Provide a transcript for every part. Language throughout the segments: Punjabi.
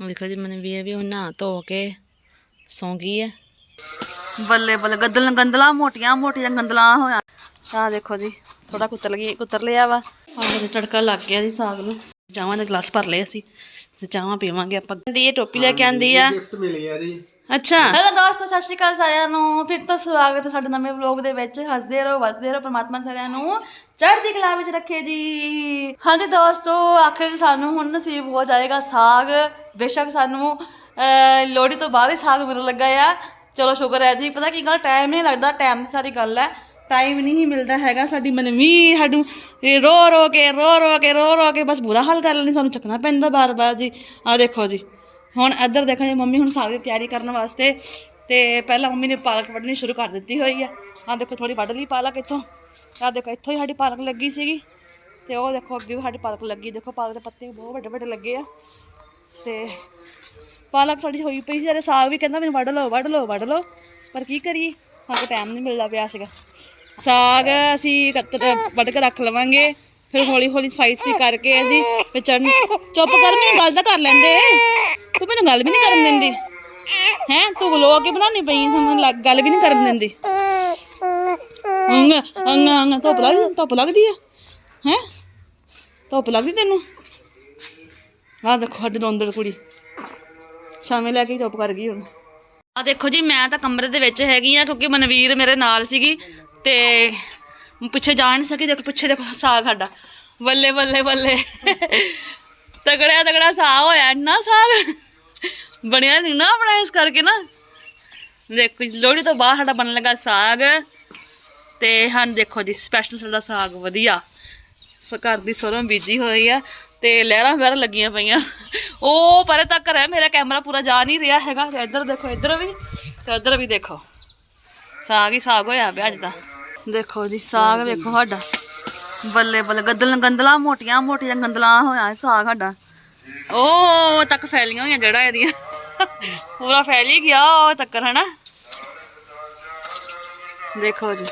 ਦੇਖੋ ਜੀ ਮਨਵੀਰ ਵੀ ਉਹ ਨਹਾ ਧੋ ਕੇ ਸੌਂ ਗਈ ਹੈ ਬੱਲੇ ਬੱਲੇ ਗੰਦਲਾਂ ਗੰਦਲਾਂ ਮੋਟੀਆਂ ਮੋਟੀਆਂ ਗੰਦਲਾਂ ਹੋਇਆ। ਆ ਦੇਖੋ ਜੀ ਥੋੜਾ ਕੁੱਤਰ ਗਈ ਕੁੱਤਰ ਲਿਆ ਵਾ। ਆਹ ਦੇ ਤੜਕਾ ਲੱਗ ਗਿਆ ਜੀ ਸਾਗ ਨੂੰ। ਚਾਹਾਂ ਦੇ ਗਲਾਸ ਭਰ ਲਏ ਅਸੀਂ ਤੇ ਚਾਹਾਂ ਪੀਵਾਂਗੇ ਆਪਾਂ। ਦੀ ਇਹ ਟੋਪੀ ਲੈ ਕੇ ਆਂਦੀ ਆ। ਗਿਫਟ ਮਿਲੀ ਆ ਜੀ। ਅੱਛਾ। ਹੈਲੋ ਦੋਸਤੋ ਸਤਿ ਸ਼੍ਰੀ ਅਕਾਲ ਸਾਰਿਆਂ ਨੂੰ। ਫਿਰ ਤੋਂ ਸਵਾਗਤ ਹੈ ਸਾਡੇ ਨਵੇਂ ਵਲੌਗ ਦੇ ਵਿੱਚ। ਹੱਸਦੇ ਰਹੋ ਵਸਦੇ ਰਹੋ ਪਰਮਾਤਮਾ ਸਾਰਿਆਂ ਨੂੰ। ਚੜ੍ਹਦੀ ਕਲਾ ਵਿੱਚ ਰੱਖੇ ਜੀ। ਹਾਂਜੀ ਦੋਸਤੋ ਆਖਿਰ ਸਾਨੂੰ ਹੁਣ ਨਸੀਬ ਹੋ ਜਾਏਗਾ ਸਾਗ। ਬੇਸ਼ੱਕ ਸਾਨੂੰ ਅਹ, ਲੋਹੜੀ ਤੋਂ ਬਾਅਦ ਹੀ ਸਾਗ ਮਿਲਣ ਲੱਗਾ ਆ। ਚਲੋ ਸ਼ੁਕਰ ਹੈ ਜੀ। ਪਤਾ ਕੀ ਗੱਲ ਟਾਈਮ ਨਹੀਂ ਲੱਗਦਾ ਟਾਈਮ ਦੀ ਸਾਰੀ ਗੱਲ ਹੈ। ਟਾਈਮ ਨਹੀਂ ਮਿਲਦਾ ਹੈਗਾ ਸਾਡੀ ਮਨਵੀ ਸਾਨੂੰ ਰੋ ਰੋ ਕੇ ਰੋ ਰੋ ਕੇ ਰੋ ਰੋ ਕੇ ਬਸ ਬੁਰਾ ਹਾਲ ਕਰ ਲੈਣੀ ਸਾਨੂੰ ਚੱਕਣਾ ਪੈਂਦਾ ਬਾਰ-ਬਾਰ ਜੀ। ਆ ਦੇਖੋ ਜੀ ਹੁਣ ਇੱਧਰ ਦੇਖੋ ਜੀ ਮੰਮੀ ਹੁਣ ਸਾਗ ਦੀ ਤਿਆਰੀ ਕਰਨ ਵਾਸਤੇ ਤੇ ਪਹਿਲਾਂ ਮੰਮੀ ਨੇ ਪਾਲਕ ਵੱਢਣੀ ਸ਼ੁਰੂ ਕਰ ਦਿੱਤੀ ਹੋਈ ਆ। ਆ ਦੇਖੋ ਥੋੜੀ ਵੱਢ ਲਈ ਪਾਲਕ ਇੱਥੋਂ। ਆ ਦੇਖੋ, ਇੱਥੋਂ ਹੀ ਸਾਡੀ ਪਾਲਕ ਲੱਗੀ ਸੀਗੀ। ਤੇ ਉਹ ਦੇਖੋ, ਅੱਗੇ ਵੀ ਸਾਡੀ ਪਾਲਕ ਲੱਗੀ। ਦੇਖੋ ਪਾਲਕ ਦੇ ਪੱਤੇ ਬਹੁਤ ਵੱਡੇ ਵੱਡੇ ਲੱਗੇ ਆ। ਤੇ ਪਾਲਕ ਸਾਡੀ ਹੋਈ ਪਈ ਸੀ ਸਾਗ ਵੀ ਕਹਿੰਦਾ ਮੈਨੂੰ ਵੱਢ ਲਓ ਵੱਢ ਲਓ ਵੱਢ ਲਓ। ਪਰ ਕੀ ਕਰੀਏ? ਸਾਨੂੰ ਟਾਈਮ ਨਹੀਂ ਮਿਲਦਾ ਪਿਆ ਸੀਗਾ। ਸਾਗ ਅਸੀਂ ਕੱਤ ਵੱਢ ਕੇ ਰੱਖ ਲਵਾਂਗੇ। ਫਿਰ ਹੌਲੀ ਹੌਲੀ ਸਫ਼ਾਈ ਸਫ਼ਾਈ ਕਰਕੇ ਅਸੀਂ ਫਿਰ ਚੁੱਪ ਕਰ, ਮੈਨੂੰ ਗੱਲ ਤਾਂ ਕਰ ਲੈਂਦੇ। ਤੂੰ ਮੈਨੂੰ ਗੱਲ ਵੀ ਨਹੀਂ ਕਰਨ ਦਿੰਦੀ। ਹੈ? ਤੂੰ ਲੋ ਕੇ ਬਣਾਉਣੀ ਪਈ ਤੁਹਾਨੂੰ ਗੱਲ ਵੀ ਨਹੀਂ ਕਰਨ ਦਿੰਦੀ। ਅੰਗ ਅੰਗ ਅੰਗ ਧੁੱਪ ਲੱਗਦੀ ਧੁੱਪ ਲੱਗਦੀ ਆ ਹੈ? ਧੁੱਪ ਲੱਗਦੀ ਤੈਨੂੰ? ਆਹ ਦੇਖੋ ਸਾਡੀ ਰੋਂਦੜ ਕੁੜੀ। ਸ਼ਾਮੇ ਲੈ ਕੇ ਹੀ ਕਰ ਗਈ ਹੁਣ। ਆ ਦੇਖੋ ਜੀ ਮੈਂ ਤਾਂ ਕਮਰੇ ਦੇ ਵਿੱਚ ਹੈਗੀ ਆ ਕਿਉਂਕਿ ਮਨਵੀਰ ਮੇਰੇ ਨਾਲ ਸੀਗੀ ਤੇ ਪਿੱਛੇ ਜਾ ਨਹੀਂ ਸਕੀ। ਦੇਖੋ ਪਿੱਛੇ ਦੇਖੋ ਸਾਗ ਸਾਡਾ। ਬੱਲੇ ਬੱਲੇ ਬੱਲੇ। ਤਗੜਿਆ ਤਗੜਾ ਸਾਗ ਹੋਇਆ ਇੰਨਾ ਸਾਗ ਬਣਿਆ ਨਹੀਂ ਨਾ ਆਪਣਾ ਇਸ ਕਰਕੇ ਨਾ। ਦੇਖੋ ਜੀ, ਲੋਹੜੀ ਤੋਂ ਬਾਅਦ ਸਾਡਾ ਬਣਨ ਲੱਗਾ ਸਾਗ। ਤੇ ਹਾਂ ਦੇਖੋ ਜੀ ਸਪੈਸ਼ਲ ਸਾਡਾ ਸਾਗ ਵਧੀਆ। ਘਰ ਦੀ ਸਰੋਂ ਬੀਜੀ ਹੋਈ ਆ ਤੇ ਲਹਿਰਾਂ ਵਹਿਰਾਂ ਲੱਗੀਆਂ ਪਈਆਂ। ਉਹ ਪਰੇ ਤੱਕ ਹੈ ਮੇਰਾ ਕੈਮਰਾ ਪੂਰਾ ਜਾ ਨਹੀਂ ਰਿਹਾ ਹੈਗਾ। ਤੇ ਇੱਧਰ ਦੇਖੋ, ਇੱਧਰ ਵੀ, ਤੇ ਇੱਧਰ ਵੀ ਦੇਖੋ। ਸਾਗ ਹੀ ਸਾਗ ਹੋਇਆ ਪਿਆ ਅੱਜ ਤਾਂ। ਦੇਖੋ ਜੀ, ਸਾਗ ਵੇਖੋ ਸਾਡਾ। ਬੱਲੇ ਬੱਲੇ, ਗੰਦਲਾਂ ਗੰਦਲਾਂ ਮੋਟੀਆਂ ਮੋਟੀਆਂ ਗੰਦਲਾਂ ਹੋਇਆ ਸਾਗ ਸਾਡਾ। ਉਹ ਤੱਕ ਫੈਲੀਆਂ ਹੋਈਆਂ ਜੜਾ ਇਹਦੀਆਂ। ਪੂਰਾ ਫੈਲੀ ਗਿਆ ਉਹ ਤੱਕ, ਹਨਾ? ਦੇਖੋ ਜੀ।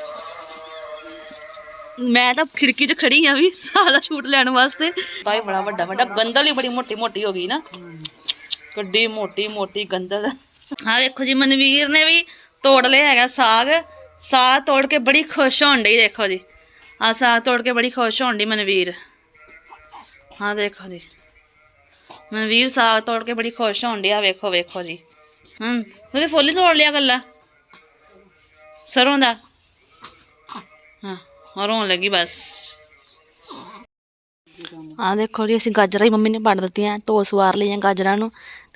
ਮੈਂ ਤਾਂ ਖਿੜਕੀ 'ਚ ਖੜੀ ਆ ਵੀ ਸਾਲਾ ਸ਼ੂਟ ਲੈਣ ਵਾਸਤੇ। ਹੀ ਬੜਾ ਵੱਡਾ ਵੱਡਾ ਗੰਦਲ ਹੀ ਬੜੀ ਮੋਟੀ ਮੋਟੀ ਹੋ ਗਈ ਨਾ। ਗੱਡੀ ਮੋਟੀ ਮੋਟੀ ਗੰਦਲ। ਆ ਦੇਖੋ ਜੀ ਮਨਵੀਰ ਨੇ ਵੀ ਤੋੜ ਲਿਆ ਹੈਗਾ ਸਾਗ। ਸਾਗ ਤੋੜ ਕੇ ਬੜੀ ਖੁਸ਼ ਹੋਣ ਡਈ ਦੇਖੋ ਜੀ। ਆ ਸਾਗ ਤੋੜ ਕੇ ਬੜੀ ਖੁਸ਼ ਹੋਣ ਡਈ ਮਨਵੀਰ। ਹਾਂ ਦੇਖੋ ਜੀ। ਮਨਵੀਰ ਸਾਗ ਤੋੜ ਕੇ ਬੜੀ ਖੁਸ਼ ਹੋਣ ਡਈ ਆ ਵੇਖੋ ਵੇਖੋ ਜੀ। ਹੂੰ ਉਹਦੇ ਫੁੱਲ ਹੀ ਤੋੜ ਲਿਆ ਗੱਲਾ ਸਰੋਂ ਦਾ। ਹਾਂ। ਹਰੋਂ ਲੱਗੀ ਬਸ। ਆ ਦੇਖੋ ਜੀ, ਅਸੀਂ ਗਾਜਰਾਂ ਹੀ ਮੰਮੀ ਨੇ ਵੰਡ ਦਿੱਤੀਆਂ, ਧੋ ਸਵਾਰ ਲਈਆਂ ਗਾਜਰਾਂ ਨੂੰ।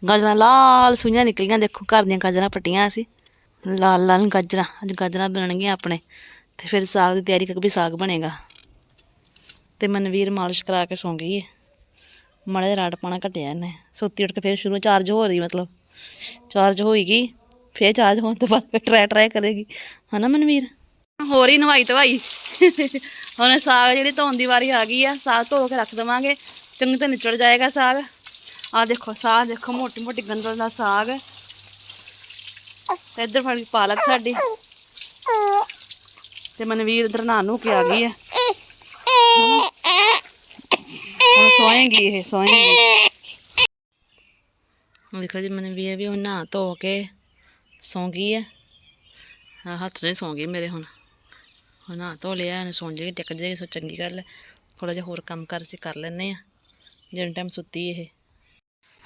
ਗਾਜਰਾਂ ਲਾਲ ਸੁਈਆਂ ਨਿਕਲੀਆਂ, ਦੇਖੋ ਘਰ ਦੀਆਂ ਗਾਜਰਾਂ ਪੱਟੀਆਂ ਅਸੀਂ ਲਾਲ ਲਾਲ ਗਾਜਰਾਂ, ਅੱਜ ਗਾਜਰਾਂ ਬਣਨਗੀਆਂ ਆਪਣੇ। ਤੇ ਫਿਰ ਸਾਗ ਦੀ ਤਿਆਰੀ ਕਰਕੇ ਵੀ ਸਾਗ ਬਣੇਗਾ। ਤੇ ਮਨਵੀਰ ਮਾਲਿਸ਼ ਕਰਾ ਕੇ ਸੌਂ ਗਈ ਹੈ ਮਾੜਾ ਜਿਹਾ ਰਾੜ ਪਾਣਾ ਘਟਿਆ ਇਹਨੇ। ਸੁੱਤੀ ਉੱਠ ਕੇ ਫਿਰ ਸ਼ੁਰੂ ਚਾਰਜ ਹੋ ਰਹੀ, ਮਤਲਬ। ਚਾਰਜ ਹੋਏਗੀ ਫਿਰ ਚਾਰਜ ਹੋਣ ਤੋਂ ਬਾਅਦ ਟਰਾਈ ਟਰਾਈ ਕਰੇਗੀ। ਹਨਾ ਮਨਵੀਰ? ਹੋਰ ਹੀ ਨਵਾਈ ਧਵਾਈ। ਹੁਣ ਸਾਗ ਜਿਹੜੀ ਧੋਣ ਦੀ ਵਾਰੀ ਆ ਗਈ ਆ, ਸਾਗ ਧੋ ਕੇ ਰੱਖ ਦੇਵਾਂਗੇ। ਚੰਗੀ ਤਰ੍ਹਾਂ ਨਿਚੜ ਜਾਏਗਾ ਸਾਗ। ਆ ਦੇਖੋ, ਸਾਗ ਦੇਖੋ ਮੋਟੀ ਮੋਟੀ ਗੰਦਲ ਦਾ ਸਾਗ। ਤੇ ਇੱਧਰ ਫੜੀ ਪਾਲਕ ਸਾਡੀ। ਤੇ ਮਨਵੀਰ ਇਧਰ ਨਹਾ ਨੂੰ ਕੇ ਆ ਗਈ ਹੈ ਹੁਣ ਸੋਏਗੀ ਇਹ, ਸੋਏਗੀ। ਦੇਖੋ ਜੀ, ਮਨਵੀਰ ਵੀ ਉਹ ਨਹਾ ਧੋ ਕੇ ਸੌਂ ਗਈ ਆ। ਹੱਥ ਨਹੀਂ ਸੌਂ ਗਈ ਮੇਰੇ ਹੁਣ। ਹੁਣ ਧੋ ਲਿਆ ਇਹਨੇ ਸੌਂ ਜਾਏਗੀ ਟਿਕ ਜਾਏਗੀ ਸੋ ਚੰਗੀ ਗੱਲ ਹੈ ਥੋੜਾ ਜਿਹਾ ਹੋਰ ਕੰਮ ਕਰ ਅਸੀਂ ਕਰ ਲੈਨੇ ਆ, ਜਿੰਨ ਟਾਈਮ ਸੁੱਤੀ ਇਹ।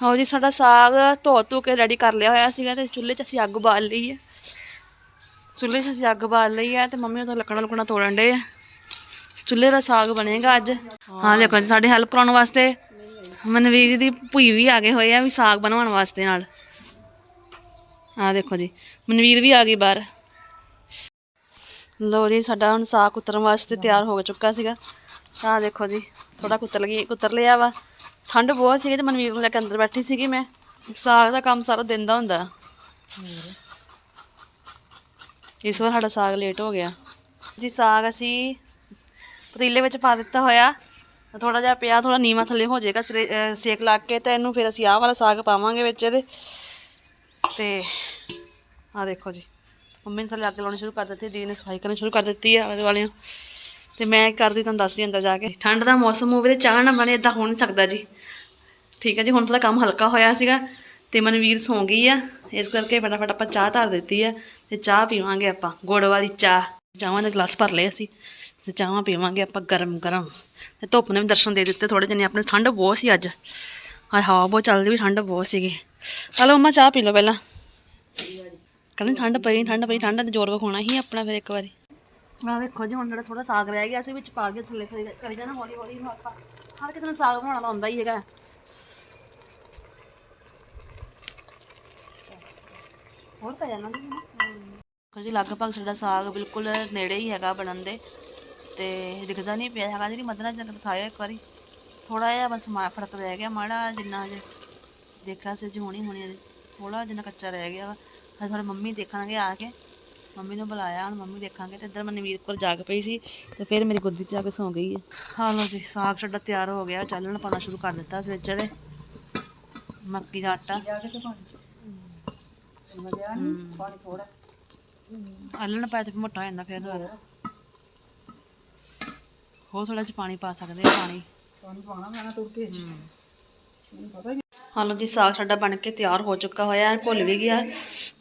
ਹੋ ਜੀ, ਸਾਡਾ ਸਾਗ ਧੋ ਧੋ ਕੇ ਰੈਡੀ ਕਰ ਲਿਆ ਹੋਇਆ ਸੀਗਾ ਤੇ ਚੁੱਲ੍ਹੇ 'ਚ ਅਸੀਂ ਅੱਗ ਬਾਲ ਲਈ ਹੈ ਚੁੱਲ੍ਹੇ 'ਚ ਅਸੀਂ ਅੱਗ ਬਾਲ ਲਈ ਹੈ ਤੇ ਮੰਮੀ ਉਹ ਲੱਕੜਾਂ ਲੁਕਣਾ ਤੋੜਨ ਡੇ ਆ। ਚੁੱਲ੍ਹੇ ਦਾ ਸਾਗ ਬਣੇਗਾ ਅੱਜ। ਹਾਂ, ਦੇਖੋ ਜੀ, ਸਾਡੇ ਹੈਲਪ ਕਰਾਉਣ ਵਾਸਤੇ ਮਨਵੀਰ ਦੀ ਭੂਈ ਵੀ ਆ ਗਏ ਹੋਏ ਆ ਵੀ ਸਾਗ ਬਣਾਉਣ ਵਾਸਤੇ ਨਾਲ। ਆ ਦੇਖੋ ਜੀ, ਮਨਵੀਰ ਵੀ ਆ ਗਈ ਬਾਹਰ। ਲੋ ਜੀ, ਸਾਡਾ ਹੁਣ ਸਾਗ ਉਤਰਨ ਵਾਸਤੇ ਤਿਆਰ ਹੋ ਚੁੱਕਾ ਸੀਗਾ। ਆ ਦੇਖੋ ਜੀ ਥੋੜਾ ਕੁੱਤਰ ਗਈ ਕੁੱਤਰ ਲਿਆ ਵਾ। ਠੰਡ ਬਹੁਤ ਸੀਗੀ ਤੇ ਮਨਵੀਰ ਨੂੰ ਲੈ ਕੇ ਅੰਦਰ ਬੈਠੀ ਸੀਗੀ ਮੈਂ। ਸਾਗ ਦਾ ਕੰਮ ਸਾਰਾ ਦਿਨ ਦਾ ਹੁੰਦਾ। ਇਸ ਵਾਰ ਸਾਡਾ ਸਾਗ ਲੇਟ ਹੋ ਗਿਆ। ਜੀ, ਸਾਗ ਅਸੀਂ ਪਤੀਲੇ ਵਿੱਚ ਪਾ ਦਿੱਤਾ ਹੋਇਆ। ਥੋੜਾ ਜਿਹਾ ਪਿਆ ਥੋੜਾ ਨੀਵਾ ਥੱਲੇ ਹੋ ਜਾਏਗਾ ਸਿਰੇ- ਸੇਕ ਲਾ ਕੇ ਤੇ ਇਹਨੂੰ ਫਿਰ ਅਸੀਂ ਆਹ ਵਾਲਾ ਸਾਗ ਪਾਵਾਂਗੇ ਵਿੱਚ ਇਹਦੇ। ਤੇ ਆ ਦੇਖੋ ਜੀ। ਮੰਮੀ ਨੇ ਥੱਲੇ ਅੱਗ ਲਾਉਣੀ ਸ਼ੁਰੂ ਕਰ ਦਿੱਤੀ, ਦੀਦੀ ਨੇ ਸਫ਼ਾਈ ਕਰਨੀ ਸ਼ੁਰੂ ਕਰ ਦਿੱਤੀ ਆ ਉਹਦੇ ਵਾਲਿਆਂ ਤੇ ਮੈਂ ਕਰਦੀ, ਤੁਹਾਨੂੰ ਦੱਸਦੀ ਅੰਦਰ ਜਾ ਕੇ। ਠੰਡ ਦਾ ਮੌਸਮ ਹੋਵੇ ਤੇ ਚਾਹ ਨਾ ਬਣੇ ਇਦਾਂ ਹੋ ਨਹੀਂ ਸਕਦਾ ਜੀ। ਠੀਕ ਹੈ ਜੀ, ਹੁਣ ਥੋੜਾ ਕੰਮ ਹਲਕਾ ਹੋਇਆ ਸੀਗਾ, ਤੇ ਮਨਵੀਰ ਸੌਂ ਗਈ ਆ। ਇਸ ਕਰਕੇ ਫਟਾਫਟ ਆਪਾਂ ਚਾਹ ਧਰ ਦਿੱਤੀ ਆ, ਤੇ ਚਾਹ ਪੀਵਾਂਗੇ ਆਪਾਂ, ਗੁੜ ਵਾਲੀ ਚਾਹ। ਚਾਹਾਂ ਦੇ ਗਲਾਸ ਭਰ ਲਏ ਅਸੀਂ, ਤੇ ਚਾਹਾਂ ਪੀਵਾਂਗੇ ਆਪਾਂ ਗਰਮ ਗਰਮ। ਤੇ ਧੁੱਪ ਨੇ ਵੀ ਦਰਸ਼ਨ ਦੇ ਦਿੱਤੇ ਥੋੜੇ ਜਿਹੇ ਆਪਣੇ ਠੰਡ ਬਹੁਤ ਸੀ ਅੱਜ। ਹਾਂ ਹਵਾ ਬਹੁਤ ਚੱਲਦੀ ਵੀ, ਠੰਡ ਬਹੁਤ ਸੀਗੀ। ਹਲੋ ਮੰਮਾ ਚਾਹ ਪੀ ਲਓ ਪਹਿਲਾਂ। ਕਹਿੰਦੇ ਠੰਡ ਪਈ ਠੰਡ ਪਈ, ਠੰਡ ਤੇ ਜ਼ੋਰ ਵਿਖਾਉਣਾ ਹੀ ਆਪਣਾ ਫਿਰ ਇੱਕ ਵਾਰੀ। ਆ ਵੇਖੋ ਜੀ, ਹੁਣ ਜਿਹੜਾ ਥੋੜਾ ਸਾਗ ਰਹਿ ਗਿਆ, ਅਸੀਂ ਵਿੱਚ ਪਾ ਕੇ ਥੱਲੇ ਥੱਲੇ ਕਰੀ ਜਾਣਾ ਹੌਲੀ ਹੌਲੀ ਨੂੰ ਆਪਾਂ ਹਰ ਕਿਸੇ ਨੂੰ ਸਾਗ ਬਣਾਉਣਾ ਤਾਂ ਆਉਂਦਾ ਹੀ ਹੈਗਾ। ਹੋਰ ਪੈ ਜਾਣਾ ਦੇਖੋ ਜੀ, ਲਗਭਗ ਸਾਡਾ ਸਾਗ ਬਿਲਕੁਲ ਨੇੜੇ ਹੀ ਹੈਗਾ ਬਣਨ ਦੇ, ਤੇ ਦਿਖਦਾ ਨਹੀਂ ਪਿਆ ਹੈਗਾ। ਜਿਹੜੀ ਮਦਨਾ ਜਨ ਦਿਖਾਇਆ ਇੱਕ ਵਾਰੀ ਥੋੜਾ ਜਿਹਾ ਬਸ ਮਾ ਫ਼ਰਕ ਰਹਿ ਗਿਆ, ਮਾੜਾ ਜਿੰਨਾ ਜੇ ਦੇਖਿਆ ਸੀ ਜੀ ਹੋਣੀ ਹੋਣੀ ਥੋੜਾ ਜਿੰਨਾ ਕੱਚਾ ਰਹਿ ਗਿਆ ਵਾ। ਹਰ ਫਿਰ ਮੰਮੀ ਦੇਖਣਗੇ ਆ ਕੇ। ਮੰਮੀ ਨੂੰ ਬੁਲਾਇਆ ਹੁਣ ਮੰਮੀ ਦੇਖਾਂਗੇ ਤੇ ਇੱਧਰ ਮਨਵੀਰ ਕੋਲ ਜਾਗ ਪਈ ਸੀ ਤੇ ਫਿਰ ਮੇਰੀ ਗੋਦੀ 'ਚ ਆ ਕੇ ਸੌਂ ਗਈ ਹੈ ਹਾਂ ਲੋ ਜੀ ਸਾਗ ਸਾਡਾ ਤਿਆਰ ਹੋ ਗਿਆ। ਚੱਲਣ ਪਾਣਾ ਸ਼ੁਰੂ ਕਰ ਦਿੱਤਾ ਸੀ ਵਿੱਚ ਇਹਦੇ। ਮੱਕੀ ਦਾ ਆਟਾ। ਆਲਣ ਪਾਇਆ ਤੇ ਫਿਰ ਮੋਟਾ ਹੋ ਜਾਂਦਾ ਫਿਰ। ਹੋਰ? ਹੋਰ ਥੋੜਾ ਜਿਹਾ ਪਾਣੀ ਪਾ ਸਕਦੇ ਆ ਪਾਣੀ। ਹਾਲੋ ਜੀ ਸਾਗ ਸਾਡਾ ਬਣ ਕੇ ਤਿਆਰ ਹੋ ਚੁੱਕਾ ਹੋਇਆ ਹੈ, ਭੁੱਲ ਵੀ ਗਿਆ।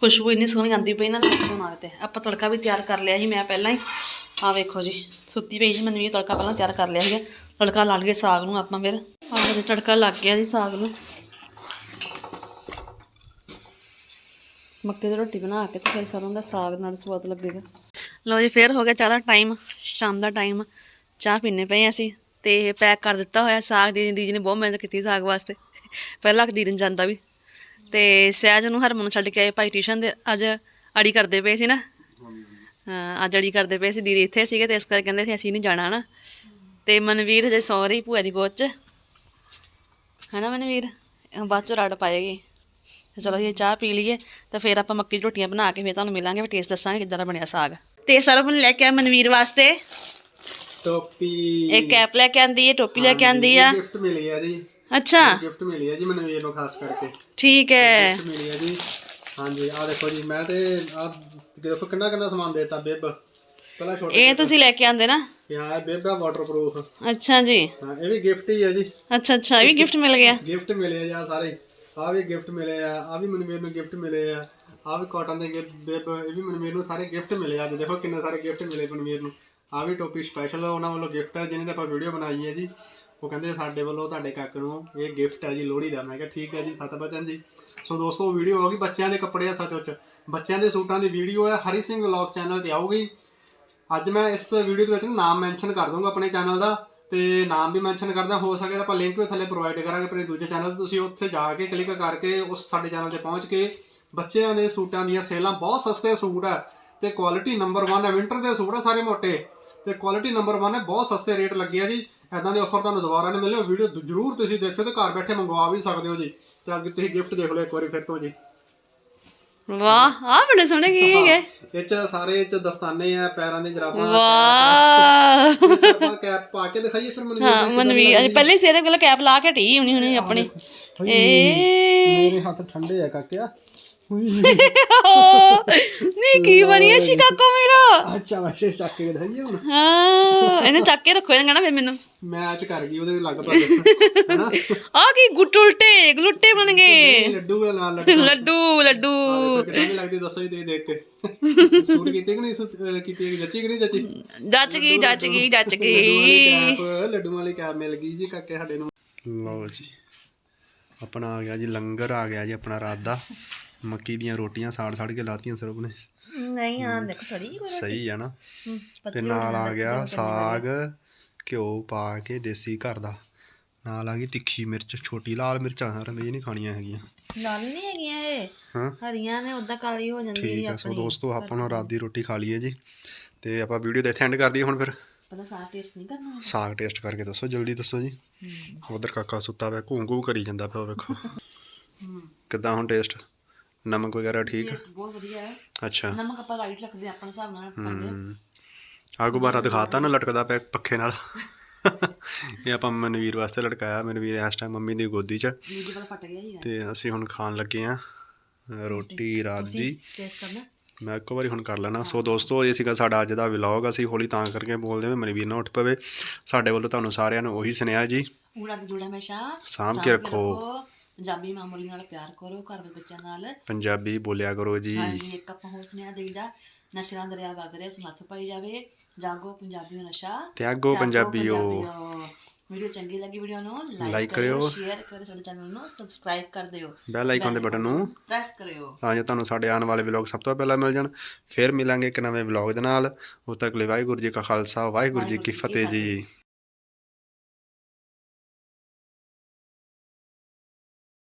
ਖੁਸ਼ਬੂ ਇੰਨੀ ਸੋਹਣੀ ਆਉਂਦੀ ਪਈ ਨਾ ਬਣਾ ਤੇ ਆਪਾਂ ਤੜਕਾ ਵੀ ਤਿਆਰ ਕਰ ਲਿਆ ਸੀ ਮੈਂ ਪਹਿਲਾਂ ਹੀ। ਆ ਵੇਖੋ ਜੀ, ਸੁੱਤੀ ਪਈ ਸੀ ਮੈਨੂੰ ਵੀ ਤੜਕਾ ਪਹਿਲਾਂ ਤਿਆਰ ਕਰ ਲਿਆ ਸੀਗਾ। ਤੜਕਾ ਲਾ ਲਈਏ ਸਾਗ ਨੂੰ ਆਪਾਂ ਫਿਰ। ਆਹ ਜੀ ਤੜਕਾ ਲੱਗ ਗਿਆ ਜੀ ਸਾਗ ਨੂੰ। ਮੱਕੀ ਦੀ ਰੋਟੀ ਬਣਾ ਕੇ ਤੇ ਫਿਰ ਸਰੋਂ ਦਾ ਸਾਗ ਨਾਲ ਸਵਾਦ ਲੱਗੇਗਾ। ਲਓ ਜੀ, ਫੇਰ ਹੋ ਗਿਆ ਚਾਹ ਦਾ ਟਾਈਮ, ਸ਼ਾਮ ਦਾ ਟਾਈਮ। ਚਾਹ ਪੀਣੇ ਪਏ ਅਸੀਂ ਤੇ ਪੈਕ ਕਰ ਦਿੱਤਾ ਹੋਇਆ ਸਾਗ ਦੀ, ਦੀਦੀ ਨੇ ਬਹੁਤ ਮਿਹਨਤ ਕੀਤੀ ਸਾਗ ਵਾਸਤੇ। ਪਹਿਲਾਂ ਦੀਰਨ ਜਾਂਦਾ ਵੀ। ਤੇ ਸਹਿਜ ਨੂੰ ਹਰਮਨ ਨੂੰ ਛੱਡ ਕੇ ਆਏ ਭਾਈ ਟਿਊਸ਼ਨ ਦੇ ਅੱਜ ਅੜੀ ਕਰਦੇ ਪਏ ਸੀ ਨਾ। ਹਾਂ ਅੱਜ ਅੜੀ ਕਰਦੇ ਪਏ ਸੀ ਦੀਦੀ ਇੱਥੇ ਸੀਗੇ ਤੇ ਇਸ ਕਰਕੇ ਕਹਿੰਦੇ ਸੀ ਅਸੀਂ ਨਹੀਂ ਜਾਣਾ ਨਾ ਤੇ ਮਨਵੀਰ ਹਜੇ ਸੌ ਰਹੀ ਭੂਆ ਦੀ ਗੋਦ 'ਚ। ਹੈਨਾ ਮਨਵੀਰ? ਬਾਅਦ ਚ ਰੜ ਪਾਏਗੀ। ਚਲੋ ਇਹ ਚਾਹ ਪੀ ਲਈਏ ਤਾਂ ਫਿਰ ਆਪਾਂ ਮੱਕੀ ਦੀ ਰੋਟੀਆਂ ਬਣਾ ਕੇ ਫਿਰ ਤੁਹਾਨੂੰ ਮਿਲਾਂਗੇ ਫਿਰ ਟੇਸਟ ਦੱਸਾਂਗੇ ਕਿੱਦਾਂ ਦਾ ਬਣਿਆ ਸਾਗ। ਤੇ ਸਰਵਨ ਲੈ ਕੇ ਆ ਮਨਵੀਰ ਵਾਸਤੇ। ਟੋਪੀ। ਇੱਕ ਕੈਪ ਲੈ ਕੇ ਆਂਦੀ ਹੈ ਟੋਪੀ ਲੈ ਕੇ ਆਂਦੀ ਆ। ਗਿਫਟ ਮਿਲੀ ਹੈ ਜੀ। ਅੱਛਾ। ਗਿਫਟ ਮਿਲੀ ਹੈ ਜੀ ਮਨਵੀਰ ਨੂੰ ਖਾਸ ਕਰਕੇ। ਠੀਕ ਹੈ। ਗਿਫਟ ਮਿਲੀ ਹੈ ਜੀ। ਹਾਂਜੀ ਆ ਦੇਖੋ ਜੀ ਮੈਂ ਤੇ ਆ ਦੇਖੋ ਕਿੰਨਾ ਕਿੰਨਾ ਸਮਾਨ ਦੇਤਾ ਬਿਬ। ਪਹਿਲਾਂ ਛੋਟਾ ਇਹ ਤੁਸੀਂ ਲੈ ਕੇ ਆਂਦੇ ਨਾ? ਇਹ ਆ ਬਿਬ ਆ ਵਾਟਰਪ੍ਰੂਫ ਅੱਛਾ ਜੀ। ਹਾਂ ਇਹ ਵੀ ਗਿਫਟ ਹੀ ਹੈ ਜੀ। ਅੱਛਾ ਅੱਛਾ ਇਹ ਵੀ ਗਿਫਟ ਮਿਲ ਗਿਆ। ਗਿਫਟ ਮਿਲੇ ਆ ਸਾਰੇ। ਆ ਵੀ ਗਿਫਟ ਮਿਲੇ ਆ ਆ ਵੀ ਮਨਵੀਰ ਨੂੰ ਗਿਫਟ ਮਿਲੇ ਆ। ਆ ਵੀ ਕਾਟਨ ਦੇ ਬਿਬ ਇਹ ਵੀ ਮਨਵੀਰ ਨੂੰ ਸਾਰੇ ਗਿਫਟ ਮਿਲੇ ਆ ਦੇਖੋ ਕਿੰਨੇ ਸਾਰੇ ਗਿਫਟ ਮਿਲੇ ਮਨਵੀਰ ਨੂੰ। ਆ ਵੀ ਟੋਪੀ ਸਪੈਸ਼ਲ ਉਹਨਾਂ ਵੱਲੋਂ ਗਿਫਟ ਹੈ ਜਿਹਨੇ ਆਪਾਂ ਵੀਡੀਓ ਬਣਾਈ ਹੈ ਜੀ। ਉਹ ਕਹਿੰਦੇ ਸਾਡੇ ਵੱਲੋਂ ਤੁਹਾਡੇ ਕਾਕੇ ਨੂੰ ਇਹ ਗਿਫਟ ਹੈ ਜੀ, ਲੋਹੜੀ ਦਾ। ਮੈਂ ਕਿਹਾ, ਠੀਕ ਹੈ ਜੀ, ਸਤਬਚਨ ਜੀ। ਸੋ ਦੋਸਤੋ ਵੀਡੀਓ ਹੋਗੀ ਬੱਚਿਆਂ ਦੇ ਕੱਪੜੇ ਆ ਸੱਚ ਬੱਚਿਆਂ ਦੇ ਸੂਟਾਂ ਦੀ ਵੀਡੀਓ ਹੈ, ਹਰੀ ਸਿੰਘ ਵਲੌਗ ਚੈਨਲ ਤੇ ਆਊਗੀ। ਅੱਜ ਮੈਂ ਇਸ ਵੀਡੀਓ ਦੇ ਵਿੱਚ ਨਾ ਨਾਮ ਮੈਂਸ਼ਨ ਕਰ ਦੂੰਗਾ ਆਪਣੇ ਚੈਨਲ ਦਾ ਤੇ ਨਾਮ ਵੀ ਮੈਂਸ਼ਨ ਕਰਦਾ। ਹੋ ਸਕੇ ਤਾਂ ਆਪਾਂ ਲਿੰਕ ਵੀ ਥੱਲੇ ਪ੍ਰੋਵਾਈਡ ਕਰਾਂਗੇ ਆਪਣੇ ਦੂਜੇ ਚੈਨਲ ਤੇ। ਤੁਸੀਂ ਉੱਥੇ ਜਾ ਕੇ ਕਲਿੱਕ ਕਰਕੇ ਉਸ ਸਾਡੇ ਚੈਨਲ ਤੇ ਪਹੁੰਚ ਕੇ ਬੱਚਿਆਂ ਦੇ ਸੂਟਾਂ ਦੀਆਂ ਸੇਲਾਂ, ਬਹੁਤ ਸਸਤੇ ਸੂਟ ਹੈ ਤੇ ਕੁਆਲਿਟੀ ਨੰਬਰ 1 ਹੈ ਵਿੰਟਰ ਦੇ ਸੂਟ ਆ ਸਾਰੇ ਮੋਟੇ। ਤੇ ਕੁਆਲਿਟੀ ਨੰਬਰ 1 ਹੈ, ਬਹੁਤ ਸਸਤੇ ਰੇਟ ਲੱਗੇ ਆ ਜੀ। ਐਦਾਂ ਦੇ ਆਫਰ ਤੁਹਾਨੂੰ ਦੁਬਾਰਾ ਨਹੀਂ ਮਿਲੇ ਵੀਡੀਓ ਜ਼ਰੂਰ ਤੁਸੀਂ ਦੇਖਿਓ ਤੇ ਘਰ ਬੈਠੇ ਮੰਗਵਾ ਵੀ ਸਕਦੇ ਹੋ ਜੀ। ਤੇ ਅੱਗੇ ਤੁਸੀਂ ਗਿਫਟ ਦੇਖ ਲਓ ਇੱਕ ਵਾਰੀ ਫਿਰ ਤੋਂ ਜੀ। ਵਾਹ ਆ ਬੜੇ ਸੋਹਣੇ ਕੀ ਹੈਗੇ? ਇਹ ਚ ਸਾਰੇ ਚ ਦਸਤਾਨੇ ਆ ਪੈਰਾਂ ਦੇ ਜਰਾਬਾਂ ਵਾਹ। ਆਪਾਂ ਕੈਪ ਪਾ ਕੇ ਦਿਖਾਈਏ ਫਿਰ ਮਨਵੀਰ ਹਾਂ ਮਨਵੀਰ ਅਜੇ ਪਹਿਲੇ ਸਿਰੇ ਕੋਲ ਕੈਪ ਲਾ ਕੇ ਢੀ ਹੁਣੀ ਹੁਣੀ ਆਪਣੀ। ਏ। ਮੇਰੇ ਹੱਥ ਠੰਡੇ ਆ ਕਾਕਿਆ। ਨਹੀਂ ਕੀ ਬਣੀਆ ਸੀ ਕਾਕੋ ਮੇਰਾ ਅੱਛਾ ਵੈਸੇ ਚੱਕ ਕੇ ਦਿਖਾਈਏ ਹੁਣ ਹਾਂ ਇਹਨੇ ਚੱਕ ਕੇ ਰੱਖੋ ਇਹਨੇ ਕਹਿਣਾ ਫਿਰ ਮੈਨੂੰ ਮੈਚ ਕਰ ਗਈ ਉਹਦੇ ਲੱਗ ਪਾ ਹਨਾ ਆ ਕੀ ਗੁੱਟ ਉਲਟੇ ਗਲੁੱਟੇ ਬਣ ਗਏ ਇਹ ਲੱਡੂ ਦੇ ਨਾਲ ਲੱਡੂ ਲੱਡੂ ਲੱਡੂ ਕਿਦਾਂ ਦੀ ਲੱਗਦੀ ਦੱਸੋ ਜੀ ਤੁਸੀਂ ਦੇਖ ਕੇ ਸੂਟ ਕੀਤੀ ਕਿ ਨਹੀਂ ਸੂਟ, ਅਹ, ਕੀਤੀ ਕਿ ਜੱਚੀ ਕਿ ਨਹੀਂ ਜੱਚੀ ਜੱਚ ਗਈ ਜੱਚ ਗਈ ਜੱਚ ਲੱਡੂ ਵਾਲੀ ਗਈ ਕੈਪ ਲੱਡੂ ਵਾਲੀ ਕੈਪ ਮਿਲ ਗਈ ਜੀ ਕਾਕੇ ਸਾਡੇ ਨੂੰ ਲਓ ਜੀ ਆਪਣਾ ਆ ਗਿਆ ਜੀ ਲੰਗਰ ਆ ਗਿਆ ਜੀ ਆਪਣਾ ਰਾਤ ਦਾ ਮੱਕੀ ਦੀਆਂ ਰੋਟੀਆਂ ਸਾੜ ਸਾੜ ਕੇ ਲਾਤੀਆਂ ਸਰਬ ਨੇ ਨਹੀਂ ਆ ਦੇਖੋ ਸੜੀ ਸਹੀ ਆ ਨਾ। ਤੇ ਨਾਲ ਆ ਗਿਆ ਸਾਗ ਘਿਓ ਪਾ ਕੇ ਦੇਸੀ ਘਰ ਦਾ। ਨਾਲ ਆ ਗਈ ਤਿੱਖੀ ਮਿਰਚ ਛੋਟੀ ਲਾਲ ਮਿਰਚਾਂ ਰਮੇਜ ਨਹੀਂ ਖਾਣੀਆਂ ਹੈਗੀਆਂ। ਲਾਲ ਨਹੀਂ ਹੈਗੀਆਂ ਇਹ। ਹਾਂ। ਹਰੀਆਂ ਨੇ ਉਦਾਂ ਕਾਲੀ ਹੋ ਜਾਂਦੀ ਠੀਕ ਆ ਸੋ ਦੋਸਤੋ ਆਪਾਂ ਨੂੰ ਰਾਤ ਦੀ ਰੋਟੀ ਖਾ ਲਈਏ ਜੀ। ਤੇ ਆਪਾਂ ਵੀਡੀਓ ਦੇ ਇੱਥੇ ਐਂਡ ਕਰ ਦਈਏ ਹੁਣ ਫਿਰ। ਪਹਿਲਾਂ ਸਾਗ ਟੇਸਟ ਨਹੀਂ ਕਰਨਾ ਸਾਗ ਟੇਸਟ ਕਰਕੇ ਦੱਸੋ ਜਲਦੀ ਦੱਸੋ ਜੀ। ਉਧਰ ਕਾਕਾ ਸੁੱਤਾ ਪਿਆ ਘੂੰ ਘੂੰ ਕਰੀ ਜਾਂਦਾ ਪਿਆ ਵੇਖੋ। ਕਿੱਦਾਂ ਹੁਣ ਟੇਸਟ ਨਮਕ ਵਗੈਰਾ ਠੀਕ? ਆ? ਟੇਸਟ ਬਹੁਤ ਵਧੀਆ ਹੈ। ਅੱਛਾ। ਨਮਕ ਆਪਾਂ ਰਾਈਟ ਰੱਖਦੇ ਹਾਂ ਆਪਣੇ ਹਿਸਾਬ ਨਾਲ ਪਾਉਂਦੇ ਹਾਂ। ਆ ਗੁਬਾਰਾ ਦਿਖਾਤਾ ਨਾ ਲਟਕਦਾ ਪਿਆ ਪੱਖੇ ਨਾਲ। ਇਹ ਆਪਾਂ ਮਨਵੀਰ ਵਾਸਤੇ ਲਟਕਾਇਆ। ਮਨਵੀਰ ਇਸ ਟਾਈਮ ਮੰਮੀ ਦੀ ਗੋਦੀ 'ਚ। ਨੀਚੇ ਵਾਲਾ ਫਟ ਗਿਆ ਹੀ ਤੇ ਅਸੀਂ ਹੁਣ ਖਾਣ ਲੱਗੇ ਆ ਰੋਟੀ ਰਾਤ ਦੀ। ਟੇਸਟ ਕਰਨਾ। ਮੈਂ ਇੱਕ ਵਾਰੀ ਹੁਣ ਕਰ ਲੈਣਾ ਸੋ ਦੋਸਤੋ ਇਹ ਸੀਗਾ ਸਾਡਾ ਅੱਜ ਦਾ ਵਲੌਗ ਅਸੀਂ ਹੌਲੀ ਤਾਂ ਕਰਕੇ ਬੋਲਦੇ ਹਾਂ ਵੀ ਮਨਵੀਰ ਨਾ ਉੱਠ ਪਵੇ। ਸਾਡੇ ਵੱਲੋਂ ਤੁਹਾਨੂੰ ਸਾਰਿਆਂ ਨੂੰ ਉਹੀ ਸੁਨੇਹਾ ਜੀ। ਤੇ ਜੁੜਾ ਹਮੇਸ਼ਾ। ਸਾਂਭ ਕੇ ਰੱਖੋ। ਪੰਜਾਬੀ ਮਾਮੂਲੀ ਨਾਲ ਪਿਆਰ ਕਰੋ ਘਰ ਦੇ ਬੱਚਿਆਂ ਨਾਲ। ਪੰਜਾਬੀ ਬੋਲਿਆ ਕਰੋ ਜੀ। ਹਾਂਜੀ ਇੱਕ ਆਪਾਂ ਹੋਰ ਸੁਨੇਹਾ ਦੇਈਦਾ ਨਸ਼ਿਆਂ ਦਰਿਆ ਵਗ ਰਿਹਾ ਉਸ ਨੱਥ ਪਾਈ ਜਾਵੇ। ਜਾਗੋ ਪੰਜਾਬੀਓ ਨਸ਼ਾ ਤਿਆਗੋ ਪੰਜਾਬੀਓ। ਵੀਡੀਓ ਚੰਗੀ ਲੱਗੀ ਵੀਡੀਓ ਨੂੰ ਲਾਈਕ ਕਰਿਓ। ਕਰਿਓ। ਸ਼ੇਅਰ ਕਰਿਓ ਸਾਡੇ ਚੈਨਲ ਨੂੰ ਸਬਸਕ੍ਰਾਈਬ ਕਰ ਦਿਓ। ਬੈਲ ਆਈਕਨ ਦੇ ਬਟਨ ਨੂੰ ਪ੍ਰੈਸ ਕਰਿਓ। ਤਾਂ ਜੋ ਤੁਹਾਨੂੰ ਸਾਡੇ ਆਉਣ ਵਾਲੇ ਵਲੌਗ ਸਭ ਤੋਂ ਪਹਿਲਾਂ ਮਿਲ ਜਾਣ। ਫਿਰ ਮਿਲਾਂਗੇ ਇੱਕ ਨਵੇਂ ਵਲੌਗ ਦੇ ਨਾਲ। ਉਦ ਤੱਕ ਲਈ ਵਾਹਿਗੁਰੂ ਜੀ ਕਾ ਖਾਲਸਾ ਵਾਹਿਗੁਰੂ ਜੀ ਕੀ ਫਤਿਹ ਜੀ।